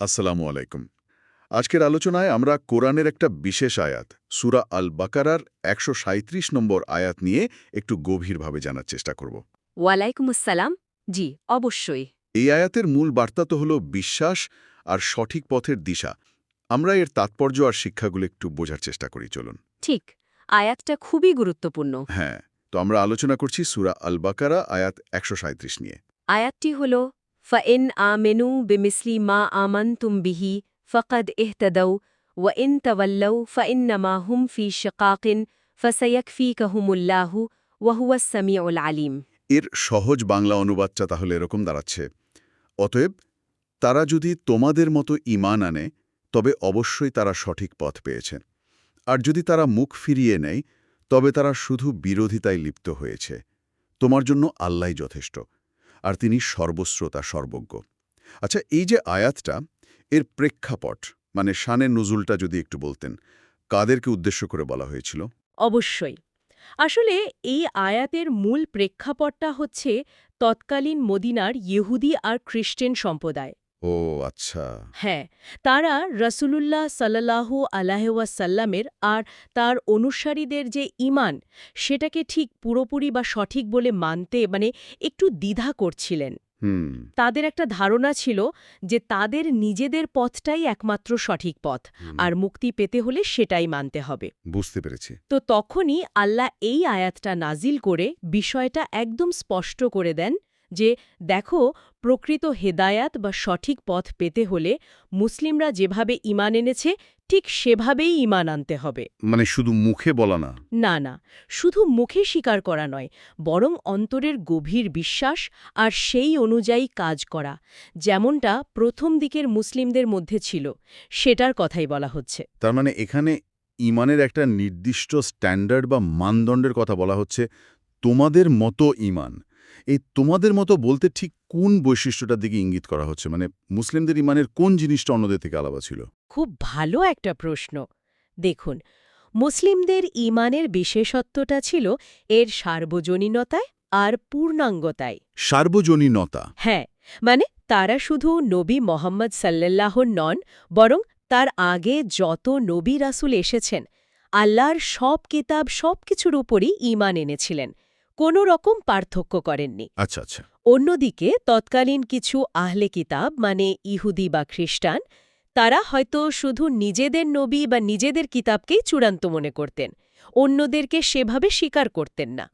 আসসালামু আলাইকুম। আজকের আলোচনায় আমরা কোরআনের একটা বিশেষ আয়াত সুরা আল বাকারার একশো সাঁইত্রিশ নম্বর আয়াত নিয়ে একটু গভীরভাবে জানার চেষ্টা করব। ওয়ালাইকুম আসসালাম। জি অবশ্যই। এই আয়াতের মূল বার্তা তো হল বিশ্বাস আর সঠিক পথের দিশা। আমরা এর তাৎপর্য আর শিক্ষাগুলো একটু বোঝার চেষ্টা করি চলুন। ঠিক আয়াতটা খুবই গুরুত্বপূর্ণ। হ্যাঁ তো আমরা আলোচনা করছি সুরা আল বাকারা আয়াত একশো সাঁইত্রিশ নিয়ে। আয়াতটি হল আমেনু বেমিসলি মা আমান তুম বিহি ফকদ এহতদৌ ওয়া ইন তওয়াল্লৌ ফইন্নামা হুম ফি শিকাকিন ফসয়কফিকহুমুল্লাহু ওয়াহুয়াস সামিউল আলিম এর সহজ বাংলা অনুবাদটা তাহলে এরকম দাঁড়াচ্ছে। অতএব, তারা যদি তোমাদের মতো ঈমান আনে, তবে অবশ্যই তারা সঠিক পথ পেয়েছে। আর যদি তারা মুখ ফিরিয়ে নেয়, তবে তারা শুধু বিরোধিতায় লিপ্ত হয়েছে। তোমার জন্য আল্লাহ যথেষ্ট। আর তিনি সর্বশ্রোতা সর্বজ্ঞ। আচ্ছা এই যে আয়াতটা, এর প্রেক্ষাপট মানে শানের নজুলটা যদি একটু বলতেন, কাদেরকে উদ্দেশ্য করে বলা হয়েছিল? অবশ্যই। আসলে এই আয়াতের মূল প্রেক্ষাপটটা হচ্ছে তৎকালীন মদিনার ইহুদি আর খ্রিস্টান সম্প্রদায়। ও আচ্ছা। হ্যাঁ তারা রসুলুল্লাহ সাল্লাহু আলাহাসাল্লামের আর তার অনুসারীদের যে ইমান সেটাকে ঠিক পুরোপুরি বা সঠিক বলে মানতে মানে একটু দ্বিধা করছিলেন। হুম। তাদের একটা ধারণা ছিল যে তাদের নিজেদের পথটাই একমাত্র সঠিক পথ আর মুক্তি পেতে হলে সেটাই মানতে হবে। বুঝতে পেরেছি। তো তখনই আল্লাহ এই আয়াতটা নাজিল করে বিষয়টা একদম স্পষ্ট করে দেন যে দেখো প্রকৃত হেদায়াত বা সঠিক পথ পেতে হলে মুসলিমরা যেভাবে ইমান এনেছে ঠিক সেভাবেই ইমান আনতে হবে। মানে শুধু মুখে বলা না? না না শুধু মুখে স্বীকার করা নয় বরং অন্তরের গভীর বিশ্বাস আর সেই অনুযায়ী কাজ করা যেমনটা প্রথম দিকের মুসলিমদের মধ্যে ছিল সেটার কথাই বলা হচ্ছে। তার মানে এখানে ইমানের একটা নির্দিষ্ট স্ট্যান্ডার্ড বা মানদণ্ডের কথা বলা হচ্ছে তোমাদের মতো ইমান এই তোমাদের মতো বলতে ঠিক কোন বৈশিষ্ট্যটার দিকে ইঙ্গিত করা হচ্ছে? মানে মুসলিমদের ইমানের কোন জিনিসটা অন্যদের থেকে আলাদা ছিল? খুব ভালো একটা প্রশ্ন। দেখুন মুসলিমদের ইমানের বিশেষত্বটা ছিল এর সার্বজনীনতায় আর পূর্ণাঙ্গতায়। সার্বজনীনতা? হ্যাঁ মানে তারা শুধু নবী মোহাম্মদ সাল্লাল্লাহর নন বরং তার আগে যত নবী রাসুল এসেছেন আল্লাহর সব কিতাব সব কিছুর উপরই ইমান এনেছিলেন। কোনো রকম পার্থক্য করেননি। আচ্ছা আচ্ছা। অন্যদিকে তৎকালীন কিছু আহলে কিতাব মানে ইহুদি বা খ্রিস্টান তারা হয়তো শুধু নিজেদের নবী বা নিজেদের কিতাবকেই চূড়ান্ত মনে করতেন অন্যদেরকে সেভাবে স্বীকার করতেন না।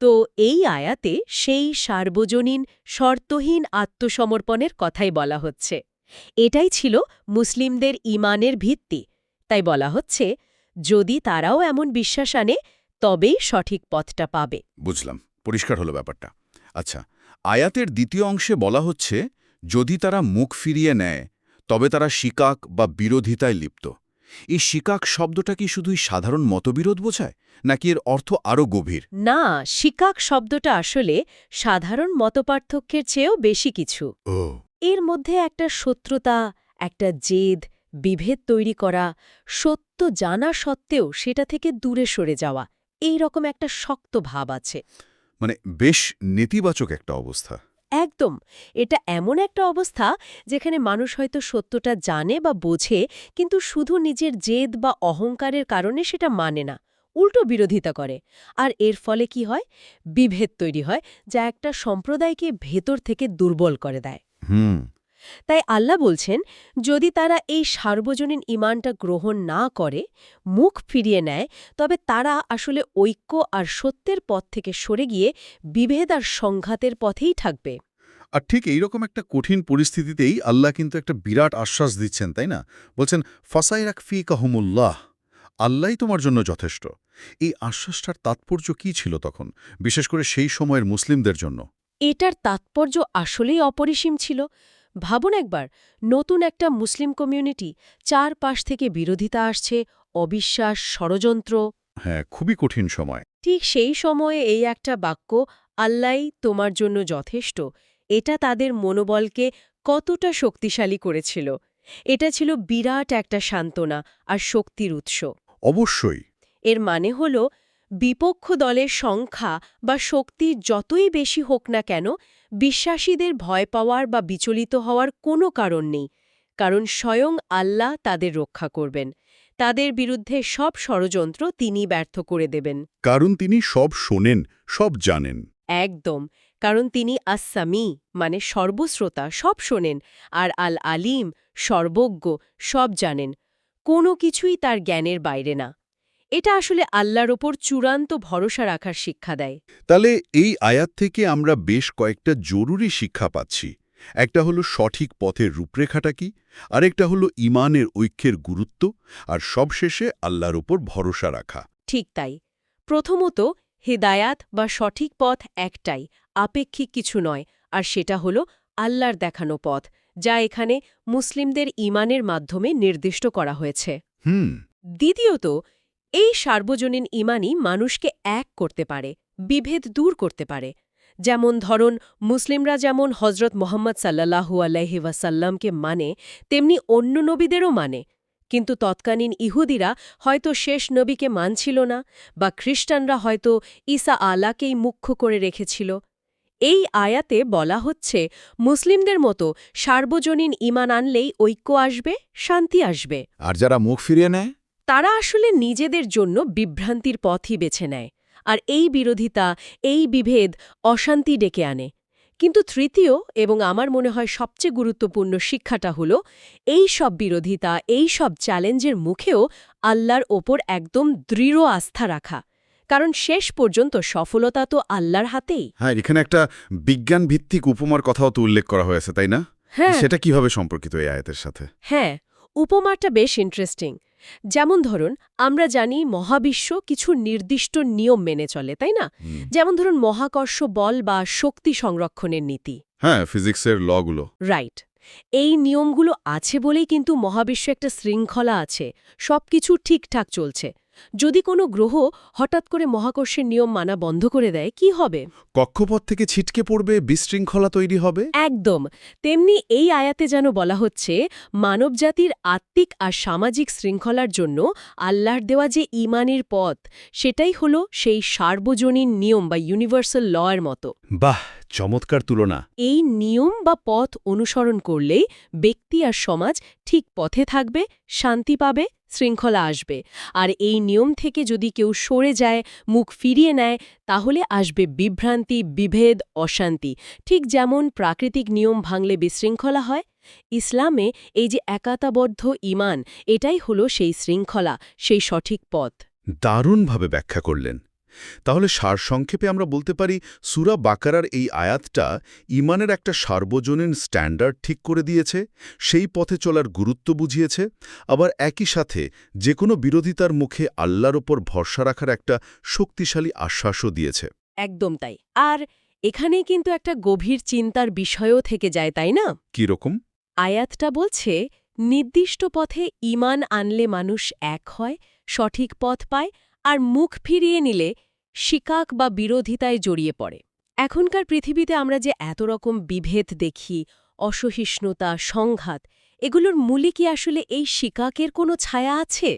তো এই আয়াতে সেই সার্বজনীন শর্তহীন আত্মসমর্পণের কথাই বলা হচ্ছে। এটাই ছিল মুসলিমদের ইমানের ভিত্তি। তাই বলা হচ্ছে যদি তারাও এমন বিশ্বাস আনে তবেই সঠিক পথটা পাবে। বুঝলাম পরিষ্কার হলো ব্যাপারটা। আচ্ছা আয়াতের দ্বিতীয় অংশে বলা হচ্ছে যদি তারা মুখ ফিরিয়ে নেয় তবে তারা শিকাক বা বিরোধিতায় লিপ্ত। এই শিকাক শব্দটা কি শুধুই সাধারণ মতবিরোধ বোঝায় নাকি এর অর্থ আরও গভীর? না শিকাক শব্দটা আসলে সাধারণ মতপার্থক্যের চেয়েও বেশি কিছু। ও। এর মধ্যে একটা শত্রুতা একটা জেদ বিভেদ তৈরি করা সত্য জানা সত্ত্বেও সেটা থেকে দূরে সরে যাওয়া। এই রকম একটা শক্ত ভাব আছে। মানে বেশ নেতিবাচক একটা অবস্থা। একদম। এটা এমন একটা অবস্থা যেখানে মানুষ হয়তো সত্যটা জানে বা বোঝে কিন্তু শুধু নিজের জেদ বা অহংকারের কারণে সেটা মানে না উল্টো বিরোধিতা করে। আর এর ফলে কি হয়? বিভেদ তৈরি হয় যা একটা সম্প্রদায়কে ভেতর থেকে দুর্বল করে দেয়। হুম। তাই আল্লাহ বলছেন যদি তারা এই সার্বজনীন ইমানটা গ্রহণ না করে মুখ ফিরিয়ে নেয় তবে তারা আসলে ঐক্য আর সত্যের পথ থেকে সরে গিয়ে বিভেদ আর সংঘাতের পথেই থাকবে। আর ঠিক এইরকম একটা কঠিন পরিস্থিতিতেই আল্লাহ কিন্তু একটা বিরাট আশ্বাস দিচ্ছেন তাই না? বলছেন ফসাই রাখফি কাহমুল্লাহ আল্লাহই তোমার জন্য যথেষ্ট। এই আশ্বাসটার তাৎপর্য কি ছিল তখন বিশেষ করে সেই সময়ের মুসলিমদের জন্য? এটার তাৎপর্য আসলেই অপরিসীম ছিল। ভাবুন একবার নতুন একটা মুসলিম কমিউনিটি চার পাশ থেকে বিরোধিতা আসছে অবিশ্বাস ষড়যন্ত্র। হ্যাঁ খুবই কঠিন সময়। ঠিক সেই সময়ে এই একটা বাক্য আল্লাই তোমার জন্য যথেষ্ট এটা তাদের মনোবলকে কতটা শক্তিশালী করেছিল। এটা ছিল বিরাট একটা সান্ত্বনা আর শক্তির উৎস। অবশ্যই। এর মানে হল বিপক্ষ দলের সংখ্যা বা শক্তি যতই বেশি হোক না কেন বিশ্বাসীদের ভয় পাওয়ার বা বিচলিত হওয়ার কোনো কারণ নেই কারণ স্বয়ং আল্লাহ তাদের রক্ষা করবেন। তাদের বিরুদ্ধে সব ষড়যন্ত্র তিনি ব্যর্থ করে দেবেন। কারণ তিনি সব শোনেন সব জানেন। একদম কারণ তিনি আসামি মানে সর্বশ্রোতা সব শোনেন আর আল আলিম সর্বজ্ঞ সব জানেন। কোনো কিছুই তার জ্ঞানের বাইরে না। এটা আসলে আল্লাহর ওপর চূড়ান্ত ভরসা রাখার শিক্ষা দেয়। তাহলে এই আয়াত থেকে আমরা বেশ কয়েকটা জরুরি শিক্ষা পাচ্ছি। একটা হলো সঠিক পথের রূপরেখাটা কি? আরেকটা হলো ইমানের ঐক্যের গুরুত্ব। আর সবশেষে আল্লাহর ওপর ভরসা রাখা। ঠিক তাই। প্রথমত হেদায়াত বা সঠিক পথ একটাই আপেক্ষিক কিছু নয়। আর সেটা হলো আল্লাহর দেখানো পথ যা এখানে মুসলিমদের ইমানের মাধ্যমে নির্দিষ্ট করা হয়েছে। হুম। দ্বিতীয়ত এই সার্বজনীন ইমানই মানুষকে এক করতে পারে, বিভেদ দূর করতে পারে। যেমন ধরুন, মুসলিমরা যেমন হজরত মোহাম্মদ সাল্লাহু আলাইহি ওয়াসাল্লামকে মানে তেমনি অন্য নবীদেরও মানে। কিন্তু তৎকালীন ইহুদিরা হয়তো শেষ নবীকে মানছিল না বা খ্রিস্টানরা হয়তো ঈসা আলাকেই মুখ্য করে রেখেছিল। এই আয়াতে বলা হচ্ছে, মুসলিমদের মতো সার্বজনীন ইমান আনলেই ঐক্য আসবে, শান্তি আসবে। আর যারা মুখ ফিরিয়ে নেয়? তারা আসলে নিজেদের জন্য বিভ্রান্তির পথই বেছে নেয় আর এই বিরোধিতা এই বিভেদ অশান্তি ডেকে আনে। কিন্তু তৃতীয় এবং আমার মনে হয় সবচেয়ে গুরুত্বপূর্ণ শিক্ষাটা হল এই সব বিরোধিতা এই সব চ্যালেঞ্জের মুখেও আল্লাহর ওপর একদম দৃঢ় আস্থা রাখা। কারণ শেষ পর্যন্ত সফলতা তো আল্লাহর হাতেই। হ্যাঁ এখানে একটা বিজ্ঞান ভিত্তিক উপমার কথাও তো উল্লেখ করা হয়েছে তাই না? হ্যাঁ। সেটা কীভাবে সম্পর্কিত এই আয়াতের সাথে? হ্যাঁ উপমাটা বেশ ইন্টারেস্টিং যেমন ধরুন আমরা জানি মহাবিশ্ব কিছু নির্দিষ্ট নিয়ম মেনে চলে তাই না? যেমন ধরুন মহাকর্ষ বল বা শক্তি সংরক্ষণের নীতি। হ্যাঁ ফিজিক্সের লগুলো রাইট। এই নিয়মগুলো আছে বলেই কিন্তু মহাবিশ্ব একটা শৃঙ্খলা আছে। সবকিছু ঠিকঠাক চলছে। যদি কোনো গ্রহ হঠাৎ করে মহাকর্ষের নিয়ম মানা বন্ধ করে দেয় কি হবে? কক্ষপথ থেকে ছিটকে পড়বে বিশৃঙ্খলা তৈরি হবে? একদম। তেমনি এই আয়াতে যেন বলা হচ্ছে মানবজাতির আত্মিক আর সামাজিক শৃঙ্খলার জন্য আল্লাহর দেওয়া যে ইমানের পথ সেটাই হলো সেই সার্বজনীন নিয়ম বা ইউনিভার্সাল ল এর মতো। বাহ চমৎকার তুলনা। এই নিয়ম বা পথ অনুসরণ করলেই ব্যক্তি আর সমাজ ঠিক পথে থাকবে শান্তি পাবে শৃঙ্খলা আসবে। আর এই নিয়ম থেকে যদি কেউ সরে যায়, মুখ ফিরিয়ে নেয়, তাহলে আসবে বিভ্রান্তি, বিভেদ, অশান্তি। ঠিক যেমন প্রাকৃতিক নিয়ম ভাঙলে বিশৃঙ্খলা হয়, ইসলামে এই যে একাতাবদ্ধ ইমান এটাই হলো সেই শৃঙ্খলা, সেই সঠিক পথ। দারুণভাবে ব্যাখ্যা করলেন। তাহলে সারসংক্ষেপে আমরা বলতে পারি সুরা বাকারার এই আয়াতটা ইমানের একটা সার্বজনীন স্ট্যান্ডার্ড ঠিক করে দিয়েছে সেই পথে চলার গুরুত্ব বুঝিয়েছে আবার একই সাথে যে কোনো বিরোধিতার মুখে আল্লাহর ওপর ভরসা রাখার একটা শক্তিশালী আশ্বাসও দিয়েছে। একদম তাই। আর এখানেই কিন্তু একটা গভীর চিন্তার বিষয়ও থেকে যায় তাই না? কি রকম? আয়াতটা বলছে নির্দিষ্ট পথে ইমান আনলে মানুষ এক হয় সঠিক পথ পায় আর মুখ ফিরিয়ে নিলে শিকাক বা বিরোধিতায় জড়িয়ে পড়ে। এখনকার পৃথিবীতে আমরা যে এত রকম বিভেদ দেখি অসহিষ্ণুতা সংঘাত এগুলোর মূলে কি আসলে এই শিকাকের কোনো ছায়া আছে?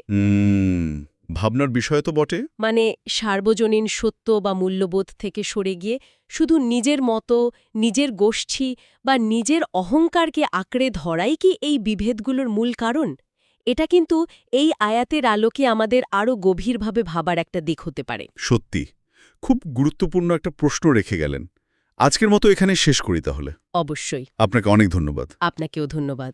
ভাবনার বিষয় তো বটে। মানে সার্বজনীন সত্য বা মূল্যবোধ থেকে সরে গিয়ে শুধু নিজের মতো নিজের গোষ্ঠী বা নিজের অহংকারকে আঁকড়ে ধরাই কি এই বিভেদগুলোর মূল কারণ? এটা কিন্তু এই আয়াতের আলোকে আমাদের আরও গভীরভাবে ভাবার একটা দিক হতে পারে। সত্যি খুব গুরুত্বপূর্ণ একটা প্রশ্ন রেখে গেলেন। আজকের মতো এখানে শেষ করি তাহলে। অবশ্যই। আপনাকে অনেক ধন্যবাদ। আপনাকেও ধন্যবাদ।